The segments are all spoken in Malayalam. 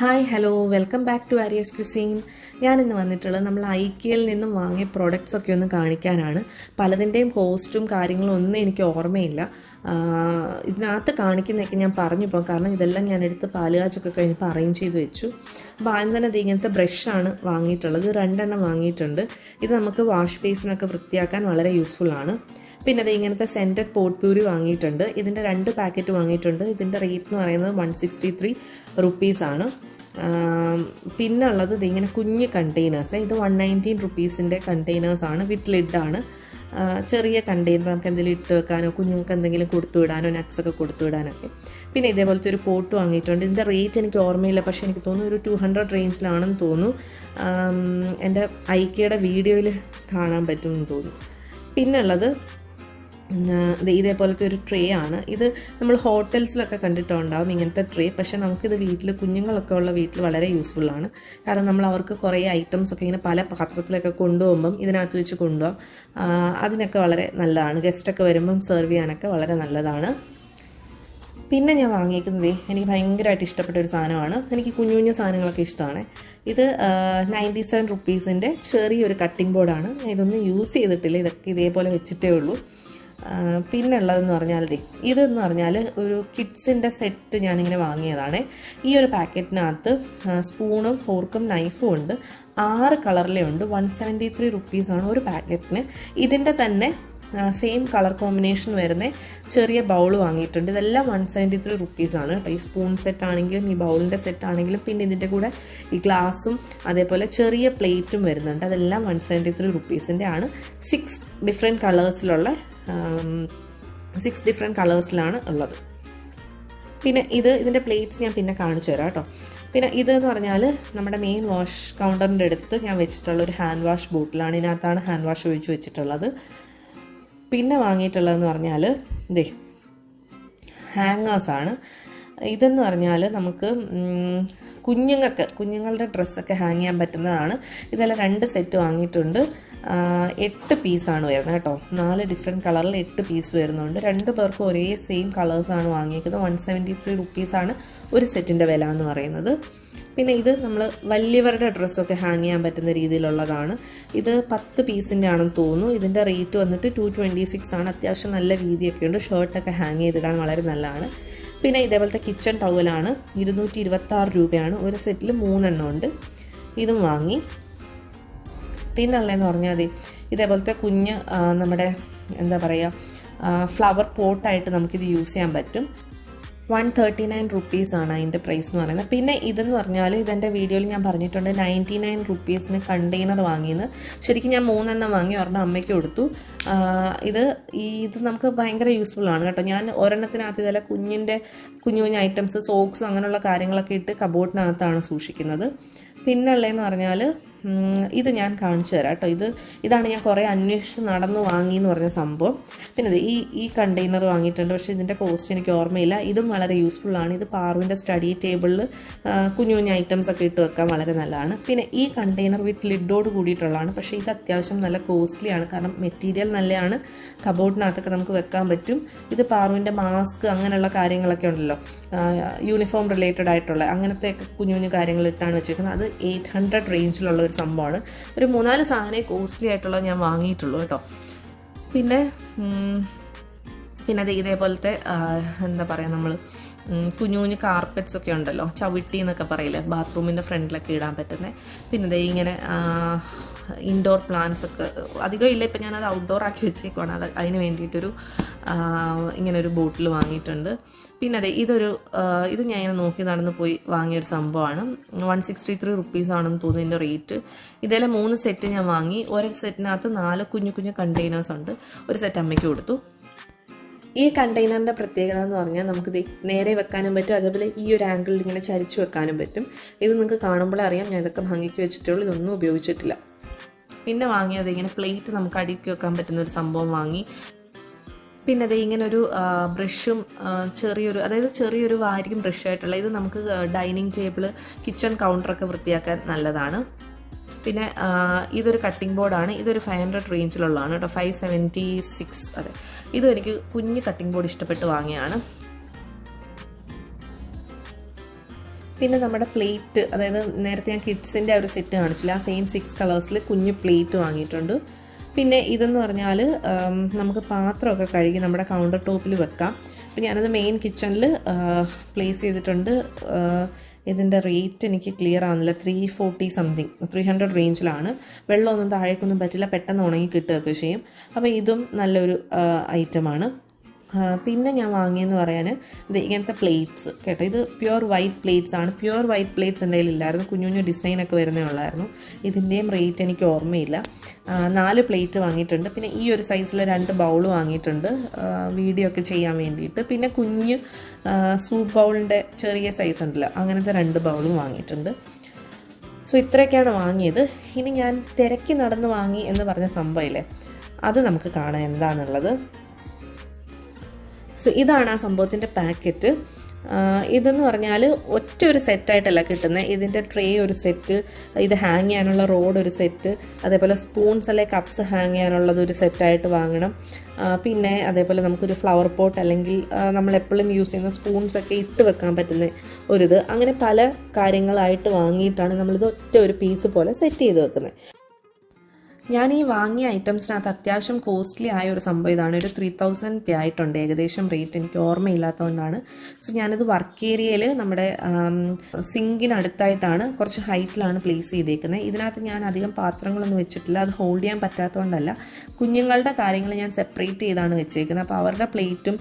Hi hello welcome back to Arya's cuisine ഞാനിന്ന് വന്നിട്ടുള്ളത് നമ്മൾ ഐക്കിയയിൽ നിന്നും വാങ്ങിയ പ്രോഡക്റ്റ്സ് ഒക്കെ ഒന്ന് കാണിക്കാനാണ്. പലതിന്റെയും കോസ്റ്റും കാര്യങ്ങളും ഒന്നും എനിക്ക് ഓർമ്മയില്ല. ഇതിനകത്ത് കാണിക്കുന്നതൊക്കെ ഞാൻ പറഞ്ഞു പോകും കാരണം ഇതെല്ലാം ഞാൻ എടുത്ത് പാലുകാച്ചൊക്കെ കഴിഞ്ഞപ്പോൾ അറേഞ്ച് ചെയ്ത് വെച്ചു. അപ്പോൾ ആദ്യം തന്നെ ഇത് ഇങ്ങനത്തെ ബ്രഷാണ് വാങ്ങിയിട്ടുള്ളത്. രണ്ടെണ്ണം വാങ്ങിയിട്ടുണ്ട്. ഇത് നമുക്ക് വാഷ് ബേസിനൊക്കെ വൃത്തിയാക്കാൻ വളരെ യൂസ്ഫുൾ ആണ്. പിന്നെ അത് ഇങ്ങനത്തെ സെന്റഡ് പോട്ട് പ്യൂരി വാങ്ങിയിട്ടുണ്ട്. ഇതിന്റെ രണ്ട് പാക്കറ്റ് വാങ്ങിയിട്ടുണ്ട്. ഇതിന്റെ റേറ്റ് എന്ന് പറയുന്നത് വൺ സിക്സ്റ്റി ത്രീ റുപ്പീസാണ് പിന്നെ ഉള്ളത് ഇത് ഇങ്ങനെ കുഞ്ഞ് കണ്ടെയ്നേഴ്സ് ഇത് വൺ നയന്റീൻ റുപ്പീസിന്റെ കണ്ടെയ്നേഴ്സാണ് വിത്ത് ലിഡാണ് ചെറിയ കണ്ടെയ്നർ നമുക്ക് എന്തെങ്കിലും ഇട്ട് വെക്കാനോ കുഞ്ഞുങ്ങൾക്ക് എന്തെങ്കിലും കൊടുത്തു വിടാനോ നട്ട്സ് ഒക്കെ കൊടുത്തു വിടാനൊക്കെ. പിന്നെ ഇതേപോലത്തെ ഒരു പോട്ട് വാങ്ങിയിട്ടുണ്ട്. ഇതിന്റെ റേറ്റ് എനിക്ക് ഓർമ്മയില്ല. പക്ഷേ എനിക്ക് തോന്നുന്നു ഒരു ടു ഹൺഡ്രഡ് റേഞ്ചിലാണെന്ന് തോന്നുന്നു. എന്റെ ഐക്കയുടെ വീഡിയോയിൽ കാണാൻ പറ്റുമെന്ന് തോന്നുന്നു. പിന്നെ ഉള്ളത് ഉം, ദേ ഇതേപോലത്തെ ഒരു ട്രേ ആണ്. ഇത് നമ്മൾ ഹോട്ടൽസിലൊക്കെ കണ്ടിട്ടുണ്ടാവും ഇങ്ങനത്തെ ട്രേ പക്ഷെ നമുക്കിത് വീട്ടിൽ കുഞ്ഞുങ്ങളൊക്കെ ഉള്ള വീട്ടിൽ വളരെ യൂസ്ഫുൾ ആണ്. കാരണം നമ്മൾ അവർക്ക് കുറേ ഐറ്റംസ് ഒക്കെ ഇങ്ങനെ പല പാത്രത്തിലൊക്കെ കൊണ്ടുപോകുമ്പം ഇതിനകത്ത് വെച്ച് കൊണ്ടുപോകാം. അതിനൊക്കെ വളരെ നല്ലതാണ്. ഗസ്റ്റൊക്കെ വരുമ്പം സെർവ് ചെയ്യാനൊക്കെ വളരെ നല്ലതാണ്. പിന്നെ ഞാൻ വാങ്ങിയിരിക്കുന്നത് എനിക്ക് ഭയങ്കരമായിട്ട് ഇഷ്ടപ്പെട്ട ഒരു സാധനമാണ്. എനിക്ക് കുഞ്ഞു കുഞ്ഞു സാധനങ്ങളൊക്കെ ഇഷ്ടമാണ്. ഇത് നയന്റി സെവൻ റുപ്പീസിന്റെ ചെറിയൊരു കട്ടിംഗ് ബോർഡാണ് ഞാൻ ഇതൊന്നും യൂസ് ചെയ്തിട്ടില്ല. ഇതൊക്കെ ഇതേപോലെ വെച്ചിട്ടേ ഉള്ളൂ. ആ, പിന്നെ ഉള്ളതെന്ന് പറഞ്ഞാൽ ഇതെന്ന് പറഞ്ഞാൽ ഒരു കിഡ്സിന്റെ സെറ്റ് ഞാനിങ്ങനെ വാങ്ങിയതാണ്. ഈ ഒരു പാക്കറ്റിനകത്ത് സ്പൂണും ഫോർക്കും നൈഫും ഉണ്ട്. ആറ് കളറിലേ ഉണ്ട്. വൺ സെവന്റി ത്രീ റുപ്പീസാണ് ഒരു പാക്കറ്റിന്. ഇതിന്റെ തന്നെ സെയിം കളർ കോമ്പിനേഷൻ വരുന്ന ചെറിയ ബൗൾ വാങ്ങിയിട്ടുണ്ട്. ഇതെല്ലാം വൺ സെവന്റി ത്രീ റുപ്പീസാണ് കേട്ടോ. ഈ സ്പൂൺ സെറ്റ് ആണെങ്കിലും ഈ ബൗളിന്റെ സെറ്റ് ആണെങ്കിലും പിന്നെ ഇതിന്റെ കൂടെ ഈ ഗ്ലാസും അതേപോലെ ചെറിയ പ്ലേറ്റും വരുന്നുണ്ട്. അതെല്ലാം വൺ സെവന്റി ത്രീ റുപ്പീസിന്റെ ആണ്. സിക്സ് ഡിഫറെന്റ് കളേഴ്സിലുള്ള സിക്സ് ഡിഫറെന്റ് കളേഴ്സിലാണ് ഉള്ളത്. പിന്നെ ഇത് ഇതിന്റെ പ്ലേറ്റ്സ് ഞാൻ പിന്നെ കാണിച്ചു തരാം കേട്ടോ. പിന്നെ ഇതെന്ന് പറഞ്ഞാൽ നമ്മുടെ മെയിൻ വാഷ് കൗണ്ടറിന്റെ അടുത്ത് ഞാൻ വെച്ചിട്ടുള്ള ഒരു ഹാൻഡ് വാഷ് ബോട്ടിലാണ് ഇതിനകത്താണ് ഹാൻഡ് വാഷ് ഒഴിച്ച് വെച്ചിട്ടുള്ളത്. പിന്നെ വാങ്ങിയിട്ടുള്ളതെന്ന് പറഞ്ഞാൽ ഇതേ ഹാങ്ങേഴ്സാണ് ഇതെന്ന് പറഞ്ഞാൽ നമുക്ക് കുഞ്ഞുങ്ങൾക്ക് കുഞ്ഞുങ്ങളുടെ ഡ്രസ്സൊക്കെ ഹാങ് ചെയ്യാൻ പറ്റുന്നതാണ്. ഇതെല്ലാം രണ്ട് സെറ്റ് വാങ്ങിയിട്ടുണ്ട്. എട്ട് പീസാണ് വരുന്നത് കേട്ടോ. നാല് ഡിഫറെന്റ് കളറിൽ എട്ട് പീസ് വരുന്നുണ്ട്. രണ്ട് പേർക്കും ഒരേ സെയിം കളേഴ്സാണ് വാങ്ങിയിരിക്കുന്നത് വൺ സെവന്റി ത്രീ റുപ്പീസാണ് ഒരു സെറ്റിന്റെ വില എന്ന് പറയുന്നത്. പിന്നെ ഇത് നമ്മൾ വലിയവരുടെ ഡ്രസ്സൊക്കെ ഹാങ് ചെയ്യാൻ പറ്റുന്ന രീതിയിലുള്ളതാണ്. ഇത് പത്ത് പീസിന്റെ ആണെന്ന് തോന്നുന്നു. ഇതിന്റെ റേറ്റ് വന്നിട്ട് ടു ട്വന്റി സിക്സ് ആണ്. അത്യാവശ്യം നല്ല വീതിയൊക്കെ ഉണ്ട്. ഷർട്ടൊക്കെ ഹാങ് ചെയ്തിടാൻ വളരെ നല്ലതാണ്. പിന്നെ ഇതേപോലത്തെ കിച്ചൺ ടവലാണ് ഇരുന്നൂറ്റി ഇരുപത്താറ് രൂപയാണ്. ഒരു സെറ്റിൽ മൂന്നെണ്ണം ഉണ്ട്. ഇതും വാങ്ങി. പിന്നെ ഉള്ളതെന്ന് പറഞ്ഞാൽ മതി. ഇതേപോലത്തെ കുഞ്ഞ് നമ്മുടെ എന്താ പറയുക ഫ്ലവർ പോട്ടായിട്ട് നമുക്കിത് യൂസ് ചെയ്യാൻ പറ്റും. വൺ തേർട്ടി നയൻ റുപ്പീസാണ് അതിന്റെ പ്രൈസ് എന്ന് പറയുന്നത്. പിന്നെ ഇതെന്ന് പറഞ്ഞാൽ ഇതെന്റെ വീഡിയോയിൽ ഞാൻ പറഞ്ഞിട്ടുണ്ട് നയന്റി നയൻ റുപ്പീസിന് കണ്ടെയ്നർ വാങ്ങിയെന്ന് ശരിക്കും ഞാൻ മൂന്നെണ്ണം വാങ്ങി ഒരെണ്ണം അമ്മയ്ക്ക് കൊടുത്തു. ഇത് ഇത് നമുക്ക് ഭയങ്കര യൂസ്ഫുൾ ആണ് കേട്ടോ. ഞാൻ ഒരെണ്ണത്തിനകത്ത് ഇതല്ല കുഞ്ഞിന്റെ കുഞ്ഞു കുഞ്ഞു ഐറ്റംസ് സോക്സ് അങ്ങനെയുള്ള കാര്യങ്ങളൊക്കെ ഇട്ട് കബോർഡിനകത്താണ് സൂക്ഷിക്കുന്നത്. പിന്നെ ഉള്ളതെന്ന് പറഞ്ഞാൽ ഇത് ഞാൻ കാണിച്ചു തരാം കേട്ടോ. ഇത് ഇതാണ് ഞാൻ കുറേ അന്വേഷിച്ച് നടന്നു വാങ്ങി എന്ന് പറഞ്ഞ സംഭവം. പിന്നെ ഈ ഈ കണ്ടെയ്നർ വാങ്ങിയിട്ടുണ്ട്. പക്ഷേ ഇതിന്റെ കോസ്റ്റ് എനിക്ക് ഓർമ്മയില്ല. ഇതും വളരെ യൂസ്ഫുൾ ആണ്. ഇത് പാറുവിന്റെ സ്റ്റഡി ടേബിളിൽ കുഞ്ഞു കുഞ്ഞു ഐറ്റംസ് ഒക്കെ ഇട്ട് വെക്കാൻ വളരെ നല്ലതാണ്. പിന്നെ ഈ കണ്ടെയ്നർ വിത്ത് ലിഡോട് കൂടിയിട്ടുള്ളതാണ്. പക്ഷേ ഇത് അത്യാവശ്യം നല്ല കോസ്റ്റ്ലി ആണ്. കാരണം മെറ്റീരിയൽ നല്ലതാണ്. കബോർഡിനകത്തൊക്കെ നമുക്ക് വെക്കാൻ പറ്റും. ഇത് പാറുവിന്റെ മാസ്ക് അങ്ങനെയുള്ള കാര്യങ്ങളൊക്കെ ഉണ്ടല്ലോ. യൂണിഫോം റിലേറ്റഡ് ആയിട്ടുള്ള അങ്ങനത്തെ കുഞ്ഞു കുഞ്ഞു കാര്യങ്ങൾ ഇട്ടാണ് വെച്ചിരിക്കുന്നത് അത് എയ്റ്റ് ഹൺഡ്രഡ് റേഞ്ചിലുള്ള ഒരു സംഭവമാണ്. ഒരു മൂന്നാൽ സാധനമേ കോസ്റ്റ്ലി ആയിട്ടുള്ളത് ഞാൻ വാങ്ങിയിട്ടുള്ളൂ കേട്ടോ. പിന്നെ പിന്നെ അത് ഇതേപോലത്തെ എന്താ പറയുക നമ്മൾ കുഞ്ഞു കുഞ്ഞു കാർപ്പറ്റ്സ് ഒക്കെ ഉണ്ടല്ലോ ചവിട്ടി എന്നൊക്കെ പറയില്ലേ ബാത്റൂമിന്റെ ഫ്രണ്ടിലൊക്കെ ഇടാൻ പറ്റുന്നത് പിന്നെ ദേ ഇങ്ങനെ ഇൻഡോർ പ്ലാന്റ്സ് ഒക്കെ അധികം ഇല്ല ഇപ്പം ഞാനത് ഔട്ട്ഡോർ ആക്കി വെച്ചേക്കുവാണ്. അത് അതിന് വേണ്ടിയിട്ടൊരു ഇങ്ങനെ ഒരു ബോട്ടിൽ വാങ്ങിയിട്ടുണ്ട്. പിന്നെ അതെ ഇതൊരു ഇത് ഞാൻ ഇങ്ങനെ നോക്കി നടന്ന് പോയി വാങ്ങിയൊരു സംഭവമാണ്. വൺ സിക്സ്റ്റി ത്രീ റുപ്പീസ് ആണെന്ന് തോന്നുന്നു ഇതിന്റെ റേറ്റ് ഇതെല്ലാം മൂന്ന് സെറ്റ് ഞാൻ വാങ്ങി. ഒരു സെറ്റിനകത്ത് നാല് കുഞ്ഞു കുഞ്ഞു കണ്ടെയ്നേഴ്സ് ഉണ്ട്. ഒരു സെറ്റ് അമ്മയ്ക്ക് കൊടുത്തു. ഈ കണ്ടെയ്നറിന്റെ പ്രത്യേകത എന്ന് പറഞ്ഞാൽ നമുക്ക് നേരെ വെക്കാനും പറ്റും അതേപോലെ ഈ ഒരു ആംഗിളിൽ ഇങ്ങനെ ചരിച്ചു വെക്കാനും പറ്റും. ഇത് നിങ്ങൾക്ക് കാണുമ്പോൾ അറിയാം ഞാൻ ഇതൊക്കെ ഭംഗിക്ക് വെച്ചിട്ടുള്ളൂ ഇതൊന്നും ഉപയോഗിച്ചിട്ടില്ല. പിന്നെ വാങ്ങിയത് ഇങ്ങനെ പ്ലേറ്റ് നമുക്ക് അടുക്കി വെക്കാൻ പറ്റുന്ന ഒരു സംഭവം വാങ്ങി. പിന്നെ അത് ഇങ്ങനെ ഒരു ബ്രഷും ചെറിയൊരു അതായത് ചെറിയൊരു വാരിയും ബ്രഷായിട്ടുള്ള ഇത് നമുക്ക് ഡൈനിങ് ടേബിൾ കിച്ചൺ കൗണ്ടറൊക്കെ വൃത്തിയാക്കാൻ നല്ലതാണ്. പിന്നെ ഇതൊരു കട്ടിംഗ് ബോർഡാണ് ഇതൊരു ഫൈവ് ഹൺഡ്രഡ് റേഞ്ചിലുള്ളതാണ് കേട്ടോ ഫൈവ് സെവന്റി സിക്സ് അതെ. ഇതും എനിക്ക് കുഞ്ഞ് കട്ടിംഗ് ബോർഡ് ഇഷ്ടപ്പെട്ട് വാങ്ങിയാണ് പിന്നെ നമ്മുടെ പ്ലേറ്റ് അതായത് നേരത്തെ ഞാൻ കിഡ്സിന്റെ ഒരു സെറ്റ് കാണിച്ചില്ല ആ സെയിം സിക്സ് കളേഴ്സിൽ കുഞ്ഞ് പ്ലേറ്റ് വാങ്ങിയിട്ടുണ്ട്. പിന്നെ ഇതെന്ന് പറഞ്ഞാൽ നമുക്ക് പാത്രമൊക്കെ കഴുകി നമ്മുടെ കൗണ്ടർ ടോപ്പിൽ വെക്കാം. അപ്പം ഞാനത് മെയിൻ കിച്ചണിൽ പ്ലേസ് ചെയ്തിട്ടുണ്ട്. ഇതിന്റെ റേറ്റ് എനിക്ക് ക്ലിയർ ആവുന്നില്ല. Three forty something three hundred റേഞ്ചിലാണ് വെള്ളമൊന്നും താഴേക്കൊന്നും പറ്റില്ല. പെട്ടെന്ന് ഉണങ്ങി കിട്ടുകയൊക്കെ ചെയ്യും. അപ്പോൾ ഇതും നല്ലൊരു ഐറ്റമാണ് പിന്നെ ഞാൻ വാങ്ങിയെന്ന് പറയാൻ ഇത് ഇങ്ങനത്തെ പ്ലേറ്റ്സ് കേട്ടോ. ഇത് പ്യുവർ വൈറ്റ് പ്ലേറ്റ്സ് ആണ്. പ്യുവർ വൈറ്റ് പ്ലേറ്റ്സ് എന്റെ കയ്യിലില്ലായിരുന്നു കുഞ്ഞു കുഞ്ഞു ഡിസൈനൊക്കെ വരുന്നേ ഉള്ളായിരുന്നു. ഇതിന്റെയും റേറ്റ് എനിക്ക് ഓർമ്മയില്ല. നാല് പ്ലേറ്റ് വാങ്ങിയിട്ടുണ്ട്. പിന്നെ ഈ ഒരു സൈസിൽ രണ്ട് ബൗൾ വാങ്ങിയിട്ടുണ്ട്. വീഡിയോ ഒക്കെ ചെയ്യാൻ വേണ്ടിയിട്ട്. പിന്നെ കുഞ്ഞ് സൂപ്പ് ബൗളിന്റെ ചെറിയ സൈസ് ഉണ്ടല്ലോ. അങ്ങനത്തെ രണ്ട് ബൗളും വാങ്ങിയിട്ടുണ്ട്. സോ ഇത്രയൊക്കെയാണ് വാങ്ങിയത്. ഇനി ഞാൻ തിരക്കി നടന്ന് വാങ്ങി എന്ന് പറഞ്ഞ സംഭവമില്ലേ അത് നമുക്ക് കാണാം എന്താണെന്നുള്ളത് സോ ഇതാണ് ആ സംഭവത്തിന്റെ പാക്കറ്റ് ഇതെന്ന് പറഞ്ഞാൽ ഒറ്റ ഒരു സെറ്റായിട്ടല്ല കിട്ടുന്നത് ഇതിന്റെ ട്രേ ഒരു സെറ്റ് ഇത് ഹാങ് ചെയ്യാനുള്ള റോഡ് ഒരു സെറ്റ് അതേപോലെ സ്പൂൺസ് അല്ലെ കപ്സ് ഹാങ് ചെയ്യാനുള്ളത് ഒരു സെറ്റായിട്ട് വാങ്ങണം. പിന്നെ അതേപോലെ നമുക്കൊരു ഫ്ലവർ പോട്ട് അല്ലെങ്കിൽ നമ്മളെപ്പോഴും യൂസ് ചെയ്യുന്ന സ്പൂൺസ് ഒക്കെ ഇട്ട് വെക്കാൻ പറ്റുന്ന ഒരിത്. അങ്ങനെ പല കാര്യങ്ങളായിട്ട് വാങ്ങിയിട്ടാണ് നമ്മളിത് ഒറ്റ ഒരു പീസ് പോലെ സെറ്റ് ചെയ്ത് വെക്കുന്നത് ഞാൻ ഈ വാങ്ങിയ ഐറ്റംസിനകത്ത് അത്യാവശ്യം കോസ്റ്റ്ലി ആയ ഒരു സംഭവം ഇതാണ്. ഒരു ത്രീ തൗസൻഡ് ആയിട്ടുണ്ട്. ഏകദേശം റേറ്റ് എനിക്ക് ഓർമ്മയില്ലാത്തതുകൊണ്ടാണ്. സോ ഞാനിത് വർക്ക് ഏരിയയിൽ നമ്മുടെ സിങ്കിനടുത്തായിട്ടാണ് കുറച്ച് ഹൈറ്റിലാണ് പ്ലേസ് ചെയ്തേക്കുന്നത് ഇതിനകത്ത് ഞാൻ അധികം പാത്രങ്ങളൊന്നും വെച്ചിട്ടില്ല. അത് ഹോൾഡ് ചെയ്യാൻ പറ്റാത്തതുകൊണ്ടല്ല. കുഞ്ഞുങ്ങളുടെ കാര്യങ്ങൾ ഞാൻ സെപ്പറേറ്റ് ചെയ്താണ് വെച്ചേക്കുന്നത് അപ്പോൾ അവരുടെ പ്ലേറ്റും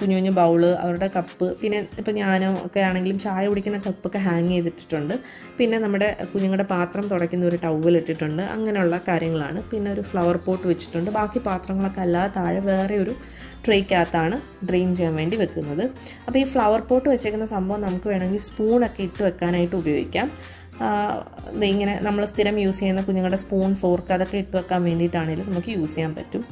കുഞ്ഞു കുഞ്ഞു ബൗൾ അവരുടെ കപ്പ് പിന്നെ ഇപ്പോൾ ഞാനോ ഒക്കെ ആണെങ്കിലും ചായ കുടിക്കുന്ന കപ്പൊക്കെ ഹാങ് ചെയ്തിട്ടിട്ടുണ്ട്. പിന്നെ നമ്മുടെ കുഞ്ഞുങ്ങളുടെ പാത്രം തുടയ്ക്കുന്ന ഒരു ടവൽ ഇട്ടിട്ടുണ്ട്. അങ്ങനെയുള്ള കാര്യങ്ങളാണ് പിന്നെ ഒരു ഫ്ലവർ പോട്ട് വെച്ചിട്ടുണ്ട്. ബാക്കി പാത്രങ്ങളൊക്കെ അല്ലാതെ താഴെ വേറെ ഒരു ട്രേക്കകത്താണ് ഡ്രെയിൻ ചെയ്യാൻ വേണ്ടി വെക്കുന്നത്. അപ്പോൾ ഈ ഫ്ലവർ പോട്ട് വെച്ചേക്കുന്ന സംഭവം നമുക്ക് വേണമെങ്കിൽ സ്പൂണൊക്കെ ഇട്ട് വെക്കാനായിട്ട് ഉപയോഗിക്കാം. ഇങ്ങനെ നമ്മൾ സ്ഥിരം യൂസ് ചെയ്യുന്ന കുഞ്ഞുങ്ങളുടെ സ്പൂൺ ഫോർക്ക് അതൊക്കെ ഇട്ട് വെക്കാൻ വേണ്ടിയിട്ടാണെങ്കിലും നമുക്ക് യൂസ് ചെയ്യാൻ പറ്റും.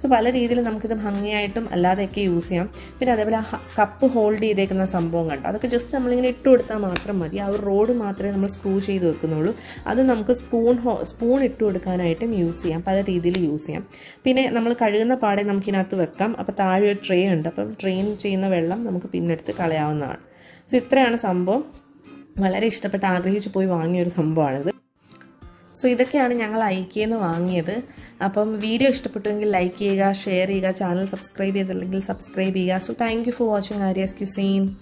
സോ പല രീതിയിൽ നമുക്കിത് ഭംഗിയായിട്ടും അല്ലാതെയൊക്കെ യൂസ് ചെയ്യാം. പിന്നെ അതേപോലെ കപ്പ് ഹോൾഡ് ചെയ്തേക്കുന്ന സംഭവം കണ്ടോ? അതൊക്കെ ജസ്റ്റ് നമ്മളിങ്ങനെ ഇട്ട് കൊടുത്താൽ മാത്രം മതി. ആ ഒരു റോഡ് മാത്രമേ നമ്മൾ സ്ക്രൂ ചെയ്ത് വെക്കുന്നുള്ളൂ. അത് നമുക്ക് സ്പൂൺ സ്പൂൺ ഇട്ട് കൊടുക്കാനായിട്ടും യൂസ് ചെയ്യാം. പല രീതിയിൽ യൂസ് ചെയ്യാം. പിന്നെ നമ്മൾ കഴുകുന്ന പാടെ നമുക്കിനകത്ത് വെക്കാം. അപ്പോൾ താഴെ ഒരു ട്രേ ഉണ്ട്. അപ്പം ട്രെയിൻ ചെയ്യുന്ന വെള്ളം നമുക്ക് പിന്നെടുത്ത് കളയാവുന്നതാണ്. സോ ഇത്രയാണ് സംഭവം. വളരെ ഇഷ്ടപ്പെട്ട് ആഗ്രഹിച്ചു പോയി വാങ്ങിയ ഒരു സംഭവമാണിത്. സോ ഇതൊക്കെയാണ് ഞങ്ങൾ ഐക്കിയെന്ന് വാങ്ങിയത്. അപ്പം വീഡിയോ ഇഷ്ടപ്പെട്ടുവെങ്കിൽ ലൈക്ക് ചെയ്യുക ഷെയർ ചെയ്യുക ചാനൽ സബ്സ്ക്രൈബ് ചെയ്തില്ലെങ്കിൽ സബ്സ്ക്രൈബ് ചെയ്യുക. So thank you for watching Arya's cuisine